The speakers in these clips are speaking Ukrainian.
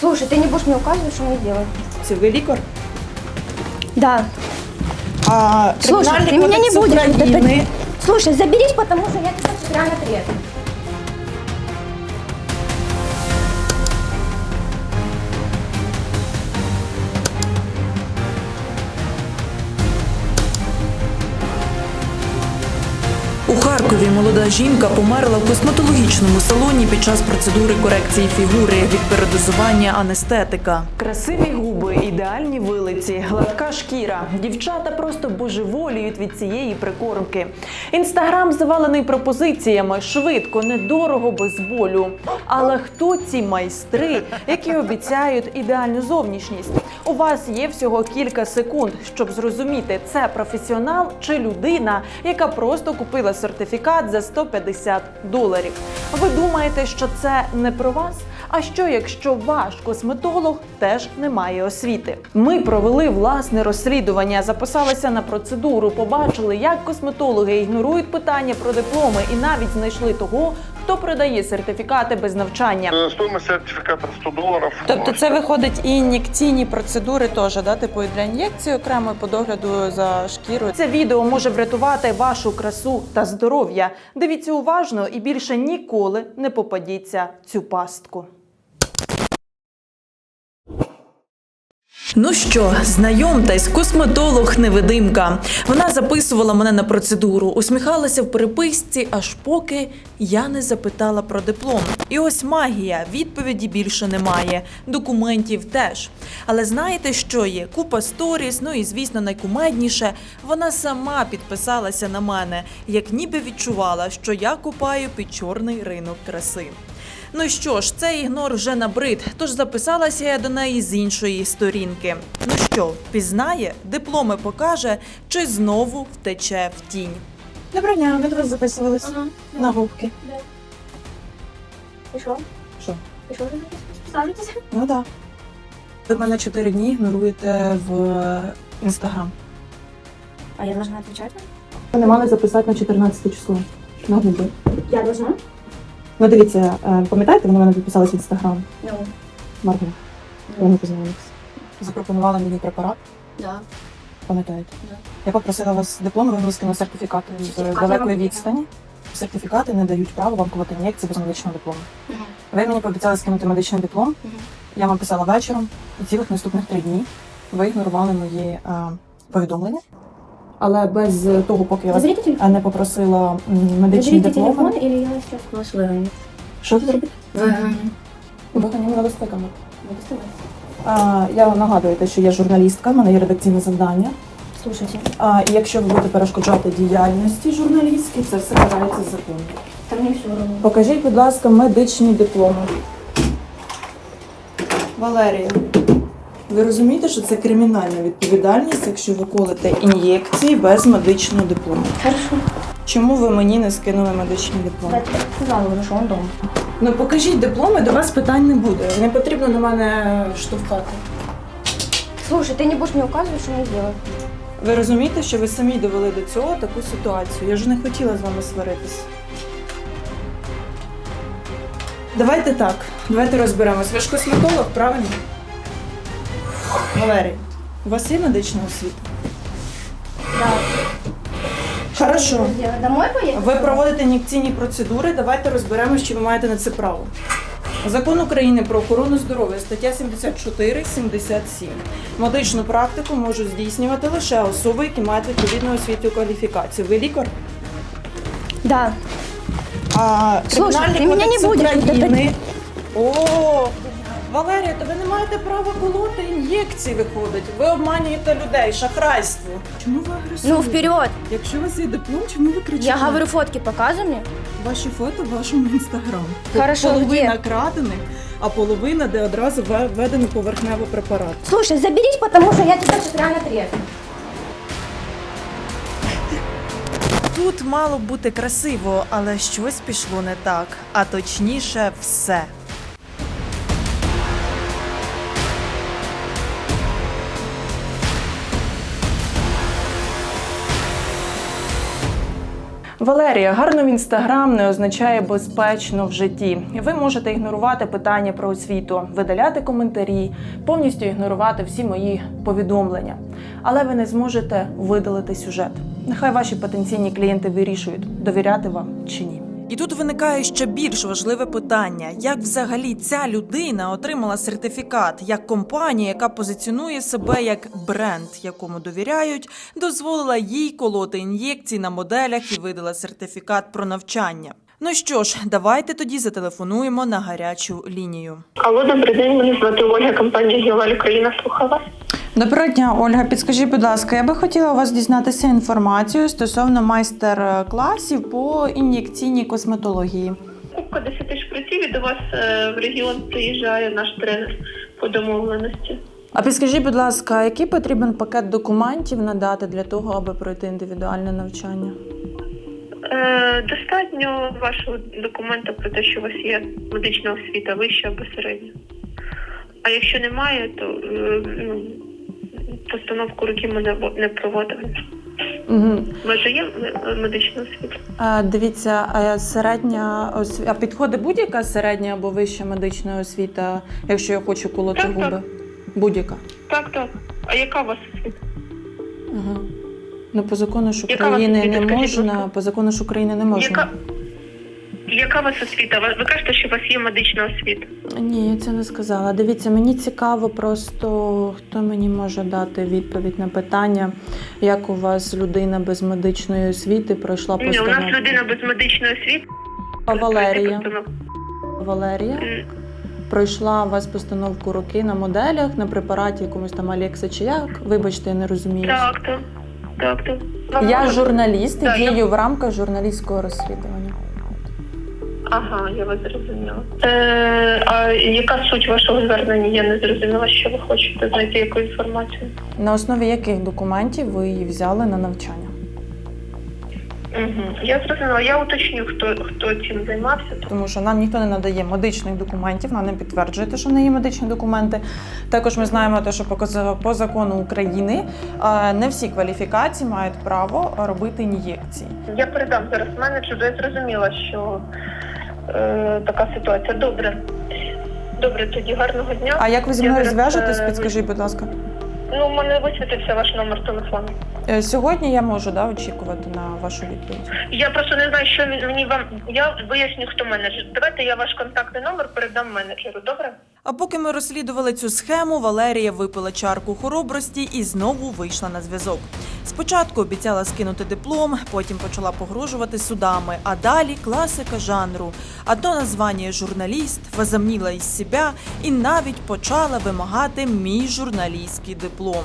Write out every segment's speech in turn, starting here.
Слушай, ты не будешь мне указывать, что мне делать? Це ви лікар? Да. А Слушай, Кримінальний ты меня не кодекс будешь. вот это- України. Слушай, заберись, потому что я тебе сейчас реально трезво. Молода жінка померла в косметологічному салоні під час процедури корекції фігури від передозування анестетика. Красиві губи, ідеальні вилиці, гладка шкіра. Дівчата просто божеволіють від цієї прикормки. Інстаграм завалений пропозиціями швидко, недорого, без болю. Але хто ці майстри, які обіцяють ідеальну зовнішність? У вас є всього кілька секунд, щоб зрозуміти, це професіонал чи людина, яка просто купила сертифікат за 150 доларів. Ви думаєте, що це не про вас? А що якщо ваш косметолог теж не має освіти? Ми провели власне розслідування, записалися на процедуру, побачили, як косметологи ігнорують питання про дипломи і навіть знайшли того, хто продає сертифікати без навчання. Стоимость сертификата 100 долларов. Тобто це виходить і ін'єкційні процедури теж, да? типу і для ін'єкції окремо і по догляду за шкірою. Це відео може врятувати вашу красу та здоров'я. Дивіться уважно і більше ніколи не попадіться цю пастку. Ну що, знайомтесь, косметолог невидимка. Вона записувала мене на процедуру, усміхалася в переписці, аж поки я не запитала про диплом. І ось магія, відповіді більше немає, документів теж. Але знаєте, що є? Купа сторіс, ну і звісно, найкумедніше, вона сама підписалася на мене, як ніби відчувала, що я купаю під чорний ринок краси. Ну що ж, цей ігнор вже набрид, тож записалася я до неї з іншої сторінки. Ну що, пізнає, дипломи покаже, чи знову втече в тінь. Доброго дня, ми до вас записувалися на губки. И что? Що? И что вы ставитесь? Ну так. Ви мене чотири дні ігноруєте в інстаграм. А я должна отвечать? Ви не мали записати на 14 число на губи. Я должна? Ну дивіться, е, пам'ятаєте, вони мене підписались в інстаграм. Ну, Марго, я не познайомилася. Запропонували мені препарат, да. пам'ятаєте? Да. Я попросила вас диплом, ви вискинули сертифікати з Сертифікати далекої вам відстані. Сертифікати не дають права вам колоти ін'єкції без медичного диплому. Мгм. Ви мені пообіцяли скинути медичний диплом. Мгм. Я вам писала вечором, і цілих наступних три дні ви ігнорували мої е, повідомлення. Але без того, поки я вас е, не попросила медичний диплом. телефон, или я сейчас вас. Що ви зробите? На камеру. Не доставай. А, я вам нагадую, те, що я журналістка, в мене є редакційне завдання. Слушайте, А, і якщо ви будете перешкоджати діяльності журналістській, це все карається законом. там мне все равно. Покажіть, будь ласка, медичні дипломи. Валерія, ви розумієте, що це кримінальна відповідальність, якщо ви колите ін'єкції без медичного диплому? Хорошо. Чому ви мені не скинули медичний диплом? Я сказала уже, что он дома. Ну покажіть дипломи, до вас питань не буде. Не потрібно на мене штовхати. Слушай, ты не будешь мне указывать, что мне делать? Ви розумієте, що ви самі довели до цього таку ситуацію? Я ж не хотіла з вами сваритись. Давайте так, давайте розберемось. Ви ж косметолог, правильно? Валерій, у вас є медична освіта? Да. Хорошо. Домой? Ви проводите ін'єкційні процедури, давайте розберемось, чи ви маєте на це право. Закон України про охорону здоров'я, стаття 74-77. Медичну практику можуть здійснювати лише особи, які мають відповідну освіту і кваліфікацію. Ви лікар? Да. А Слушай, Кримінальний ти мене кодекс не будеш України. О, Валерія, то ви не маєте права колоти ін'єкції виходить. Ви обманюєте людей, шахрайство. Чому ви агресуєте? Ну, вперед! Якщо у вас є диплом, чому ви кричите? Я говорю, фотки показывай мне. Ваші фото в вашому інстаграм. Хорошо, половина где? крадених, а половина, де одразу ве- введений поверхневий препарат. Слушай, заберись, потому что я тебя сейчас реально трезво. Тут мало бути красиво, але щось пішло не так, а точніше, все. Валерія, гарно в інстаграм не означає безпечно в житті. Ви можете ігнорувати питання про освіту, видаляти коментарі, повністю ігнорувати всі мої повідомлення. Але ви не зможете видалити сюжет. Нехай ваші потенційні клієнти вирішують, довіряти вам чи ні. І тут виникає ще більш важливе питання: як взагалі ця людина отримала сертифікат, як компанія, яка позиціонує себе як бренд, якому довіряють, дозволила їй колоти ін'єкції на моделях і видала сертифікат про навчання. Ну що ж, давайте тоді зателефонуємо на гарячу лінію. Алло, добрий день. Мене звати Ольга, компанія Гілаль Україна. Слухаю вас. Доброго дня, Ольга. Підскажіть, будь ласка, я би хотіла у вас дізнатися інформацію стосовно майстер-класів по ін'єкційній косметології. Покупка 10 шприців і до вас е, в регіон приїжджає наш тренер по домовленості. А підскажіть, будь ласка, який потрібен пакет документів надати для того, аби пройти індивідуальне навчання? Е, достатньо вашого документа про те, що у вас є медична освіта вища або середня. А якщо немає, то е, ну, постановку руки ми не, не проводимо. Угу. Є медична освіта? А, дивіться, а середня осві... а підходить будь-яка середня або вища медична освіта, якщо я хочу колоти Так, так. губи? Будь-яка. Так, так. А яка у вас освіта? Ага. Ну, по закону ж України не можна, по закону ж України не можна. Яка, яка у вас освіта? Ви, ви кажете, що у вас є медична освіта. Ні, я це не сказала. Дивіться, мені цікаво просто, хто мені може дати відповідь на питання, як у вас людина без медичної освіти пройшла Ні, у постановку. нас людина без медичної освіти. А Валерія. Валерія пройшла у вас постановку руки на моделях, на препараті якомусь там Алекса чи як. Вибачте, я не розумію. Так, так. Так, так. Вам Я можна- журналіст і Так, я- дію в рамках журналістського розслідування. Ага, я вас зрозуміла. Е, а яка суть вашого звернення? Я не зрозуміла, що ви хочете знайти яку інформацію. На основі яких документів ви її взяли на навчання? Угу. Я зрозуміла. Я уточню, хто хто цим займався. тому що нам ніхто не надає медичних документів, нам не підтверджує те, що не є медичні документи. Також ми знаємо те, що по закону України е, не всі кваліфікації мають право робити ін'єкції. Я передам зараз менеджеру. Я зрозуміла, що е, така ситуація. Добре. Добре, тоді гарного дня. А як ви зі Я мною зараз, зв'яжетесь? е, Підскажіть, будь ласка. Ну, у мене висвітився ваш номер телефону. Е, Сьогодні я можу да, очікувати на вашу відповідь. Я просто не знаю, що мені вам. Я виясню, хто менеджер. Давайте я ваш контактний номер передам менеджеру. Добре? А поки ми розслідували цю схему, Валерія випила чарку хоробрості і знову вийшла на зв'язок. Спочатку обіцяла скинути диплом, потім почала погрожувати судами, а далі класика жанру. Одно названня журналіст возомніла із себе і навіть почала вимагати мій журналістський диплом.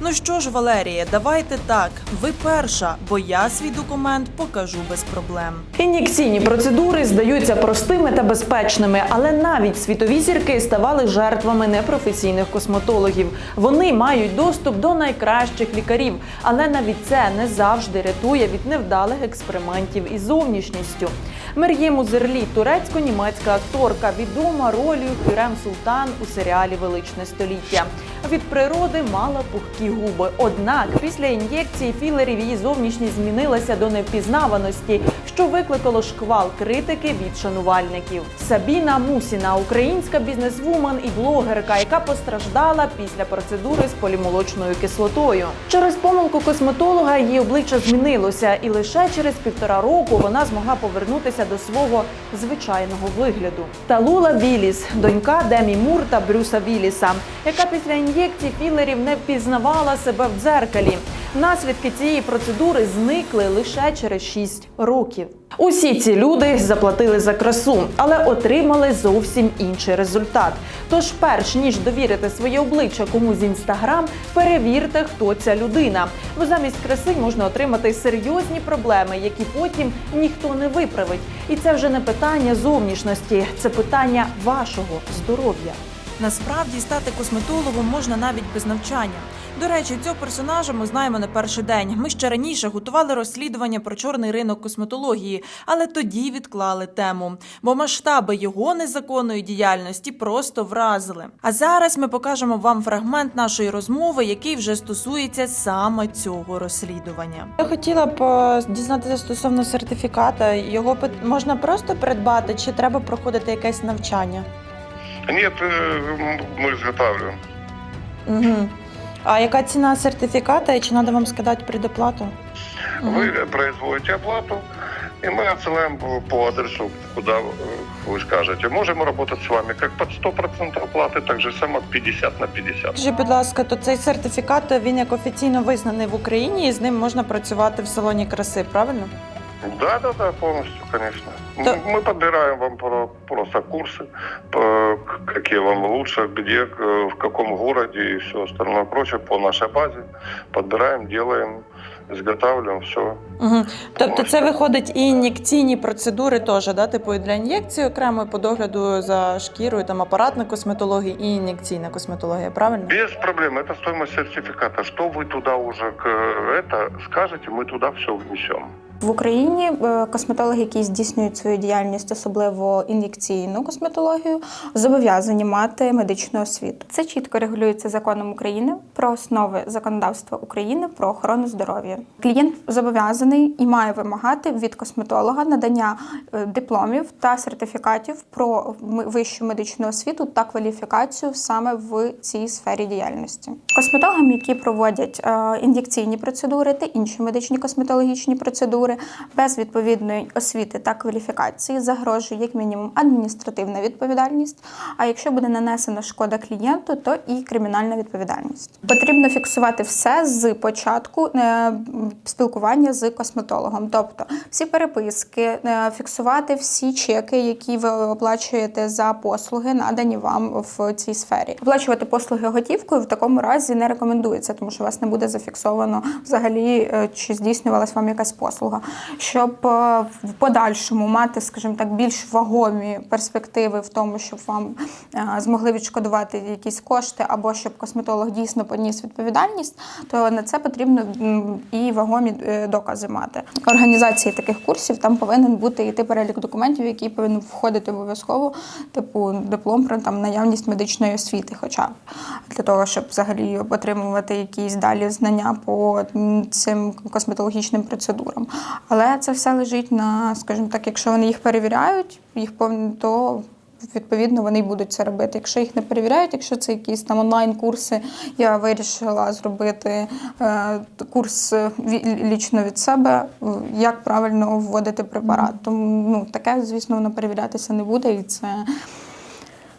Ну що ж, Валерія, давайте так. Ви перша, бо я свій документ покажу без проблем. Ін'єкційні процедури здаються простими та безпечними, але навіть світові зірки ставали жертвами непрофесійних косметологів. Вони мають доступ до найкращих лікарів, але навіть це не завжди рятує від невдалих експериментів із зовнішністю. Мер'єм Зерлі турецько-німецька акторка, відома ролью Хюрем Султан у серіалі Величне століття. Від природи мала пухкі губи. Однак після ін'єкції філерів її зовнішність змінилася до невпізнаваності, що викликало шквал критики від шанувальників. Сабіна Мусіна, українська бізнесвумен і блогерка, яка постраждала після процедури з полімолочною кислотою. Через помилку косметолога її обличчя змінилося, і лише через півтора року вона змогла повернутися до свого звичайного вигляду. Талула Віліс, донька Демі Мур та Брюса Віліса, яка після ін'єкцій філерів не впізнавала себе в дзеркалі. Наслідки цієї процедури зникли лише через 6 років. Усі ці люди заплатили за красу, але отримали зовсім інший результат. Тож, перш ніж довірити своє обличчя комусь з інстаграм, перевірте, хто ця людина. Бо замість краси можна отримати серйозні проблеми, які потім ніхто не виправить. І це вже не питання зовнішності, це питання вашого здоров'я. Насправді стати косметологом можна навіть без навчання. До речі, цього персонажа ми знаємо не перший день. Ми ще раніше готували розслідування про чорний ринок косметології, але тоді відклали тему, бо масштаби його незаконної діяльності просто вразили. А зараз ми покажемо вам фрагмент нашої розмови, який вже стосується саме цього розслідування. Я хотіла б е, дізнатися стосовно сертифіката. Його можна просто придбати, чи треба проходити якесь навчання? Нет, э, м- мы изготавливаем. Угу. А яка ціна сертифіката і чи треба вам скидати предоплату? Вы производите оплату, и мы отсылаем по- по адресу, куда э, вы скажете. Можем работать с вами как под 100% оплаты, так же само 50 на 50. Скажіть, будь ласка, то цей сертифікат він як офіційно визнаний в Україні, і з ним можна працювати в салоні краси, правильно? Да, да, да, полностью, конечно. Да. М- Мы подбираем вам про- просто курсы, по- к- какие вам лучше, где, к- в каком городе и все остальное прочее по нашей базе. Подбираем, делаем, изготавливаем все. Угу. Тобто це виходить і ін'єкційні процедури теж, да? типу і для ін'єкції окремо, і по догляду за шкірою, там апаратна косметологія і ін'єкційна косметологія, правильно? Без проблем, это стоимость сертификата. Что вы туда уже к, это скажете, мы туда все внесем. В Україні е, косметологи, які здійснюють свою діяльність, особливо ін'єкційну косметологію, зобов'язані мати медичну освіту. Це чітко регулюється законом України про основи законодавства України про охорону здоров'я. Клієнт зобов'язаний і має вимагати від косметолога надання е, дипломів та сертифікатів про вищу медичну освіту та кваліфікацію саме в цій сфері діяльності. Косметологам, які проводять е, ін'єкційні процедури та інші медичні косметологічні процедури без відповідної освіти та кваліфікації, загрожує як мінімум адміністративна відповідальність. А якщо буде нанесена шкода клієнту, то і кримінальна відповідальність. Потрібно фіксувати все з початку е, спілкування з косметологом, тобто всі переписки, е, фіксувати всі чеки, які ви оплачуєте за послуги, надані вам в цій сфері. Оплачувати послуги готівкою в такому разі не рекомендується, тому що у вас не буде зафіксовано взагалі, е, чи здійснювалась вам якась послуга. Щоб е, в подальшому мати, скажімо так, більш вагомі перспективи в тому, щоб вам е, змогли відшкодувати якісь кошти, або щоб косметолог дійсно поніс відповідальність, то на це потрібно і вагомі е, докази мати. Організації таких курсів там повинен бути йти перелік документів, який повинен входити обов'язково, типу диплом про там наявність медичної освіти, хоча б для того, щоб взагалі отримувати якісь далі знання по цим косметологічним процедурам. Але це все лежить на, скажімо так, якщо вони їх перевіряють, їх повинні то. Відповідно, вони й будуть це робити. Якщо їх не перевіряють, якщо це якісь там онлайн-курси, я вирішила зробити е, курс е, лічно від себе, як правильно вводити препарат. Тому ну, таке, звісно, воно перевірятися не буде, і це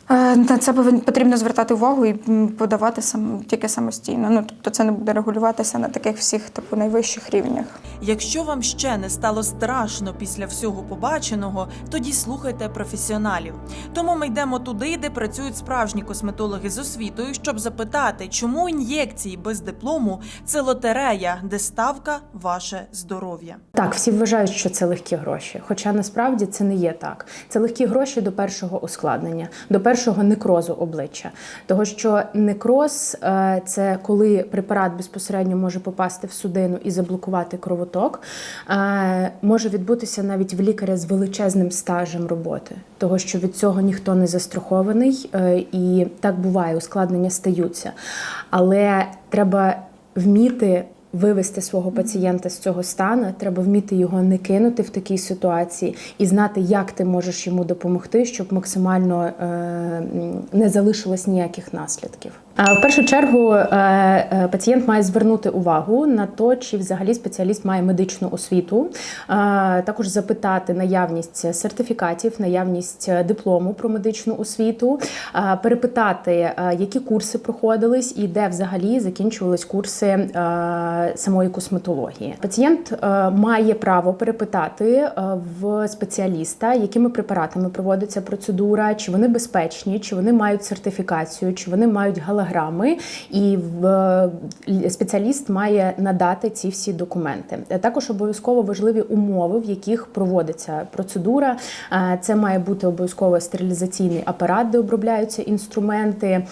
на це потрібно звертати увагу і подавати сам тільки самостійно. Ну тобто це не буде регулюватися на таких всіх типу найвищих рівнях. Якщо вам ще не стало страшно після всього побаченого, тоді слухайте професіоналів. Тому ми йдемо туди, де працюють справжні косметологи з освітою, щоб запитати, чому ін'єкції без диплому це лотерея, де ставка ваше здоров'я. Так, всі вважають, що це легкі гроші. Хоча насправді це не є так. Це легкі гроші до першого ускладнення, до першого некрозу обличчя. Того що некроз е, це коли препарат безпосередньо може попасти в судину і заблокувати кровоток. Е, Може відбутися навіть в лікаря з величезним стажем роботи, того що від цього ніхто не застрахований, е, і так буває, ускладнення стаються. Але треба вміти вивести свого пацієнта з цього стану, треба вміти його не кинути в такій ситуації і знати, як ти можеш йому допомогти, щоб максимально е, не залишилось ніяких наслідків. А В першу чергу е, е, пацієнт має звернути увагу на то, чи взагалі спеціаліст має медичну освіту, Е, також запитати наявність сертифікатів, наявність диплому про медичну освіту, е, перепитати, е, які курси проходились і де взагалі закінчувались курси е, самої косметології. Пацієнт е, має право перепитати е, в спеціаліста, якими препаратами проводиться процедура, чи вони безпечні, чи вони мають сертифікацію, чи вони мають галогенну кілограми, і е, спеціаліст має надати ці всі документи. Е, Також обов'язково важливі умови, в яких проводиться процедура. Е, Це має бути обов'язково стерилізаційний апарат, де обробляються інструменти.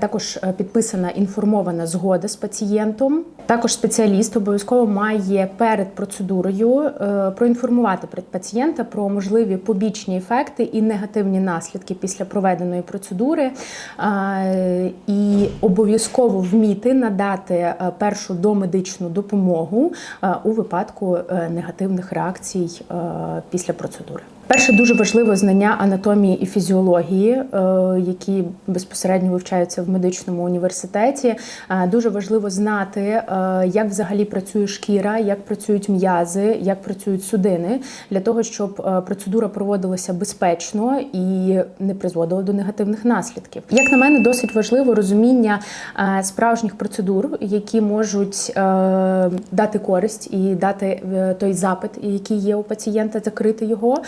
Також підписана інформована згода з пацієнтом. Також спеціаліст обов'язково має перед процедурою проінформувати пацієнта про можливі побічні ефекти і негативні наслідки після проведеної процедури, Е, і обов'язково вміти надати е, першу домедичну допомогу е, у випадку е, негативних реакцій після процедури. Перше дуже важливе знання анатомії і фізіології, які безпосередньо вивчаються в медичному університеті. Дуже важливо знати, як взагалі працює шкіра, як працюють м'язи, як працюють судини, для того, щоб процедура проводилася безпечно і не призводила до негативних наслідків. Як на мене, досить важливо розуміння е, справжніх процедур, які можуть е, дати користь і дати е, той запит, який є у пацієнта, закрити його,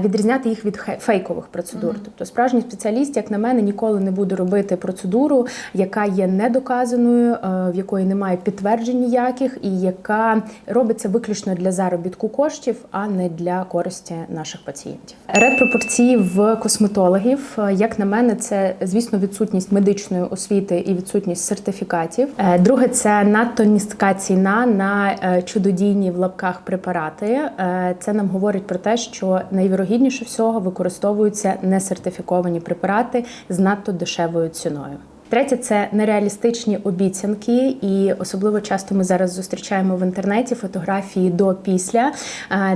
відрізняти їх від фейкових процедур. Тобто, справжній спеціаліст, як на мене, ніколи не буде робити процедуру, яка є недоказаною, в якої немає підтверджень ніяких, і яка робиться виключно для заробітку коштів, а не для користі наших пацієнтів. Ред пропорції в косметологів, як на мене, це звісно відсутність медичної освіти і відсутність сертифікатів. Е, Друге, це надто низька ціна на е, чудодійні в лапках препарати. Е, Це нам говорить про те, що найвірогідніше всього використовуються несертифіковані препарати з надто дешевою ціною. Третє це нереалістичні обіцянки, і особливо часто ми зараз зустрічаємо в інтернеті фотографії до після,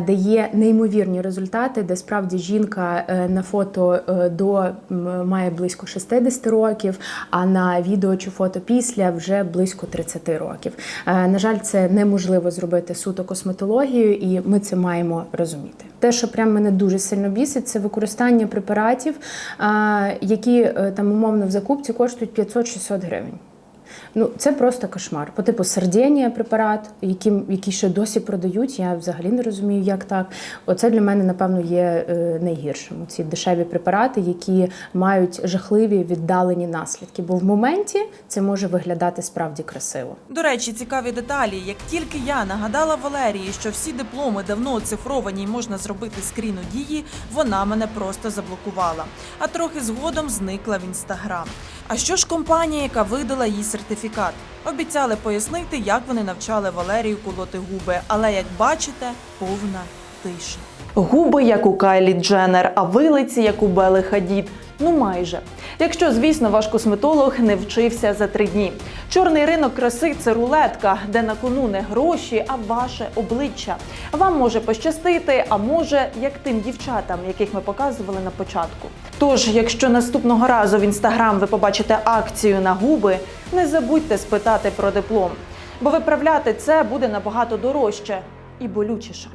де є неймовірні результати, де справді жінка е, на фото е, до має близько 60 років, а на відео чи фото після вже близько 30 років. Е, На жаль, це неможливо зробити суто косметологією, і ми це маємо розуміти. Те, що прям мене дуже сильно бісить, це використання препаратів, які там умовно в закупці коштують 500-600 гривень. Ну, це просто кошмар. По типу сарденія препарат, який, який ще досі продають. Я взагалі не розумію, як так. Оце для мене, напевно, є е, найгіршим. Ці дешеві препарати, які мають жахливі віддалені наслідки. Бо в моменті це може виглядати справді красиво. До речі, цікаві деталі. Як тільки я нагадала Валерії, що всі дипломи давно оцифровані і можна зробити скрін дії, вона мене просто заблокувала. А трохи згодом зникла в інстаграм. А що ж компанія, яка видала їй сертифікат? Обіцяли пояснити, як вони навчали Валерію колоти губи, але як бачите, повна тиша. Губи, як у Кайлі Дженнер, а вилиці, як у Бели Хадід. Ну майже. Якщо, звісно, ваш косметолог не вчився за три дні. Чорний ринок краси це рулетка, де на кону не гроші, а ваше обличчя. Вам може пощастити, а може, як тим дівчатам, яких ми показували на початку. Тож, якщо наступного разу в інстаграм ви побачите акцію на губи, не забудьте спитати про диплом, бо виправляти це буде набагато дорожче і болючіше.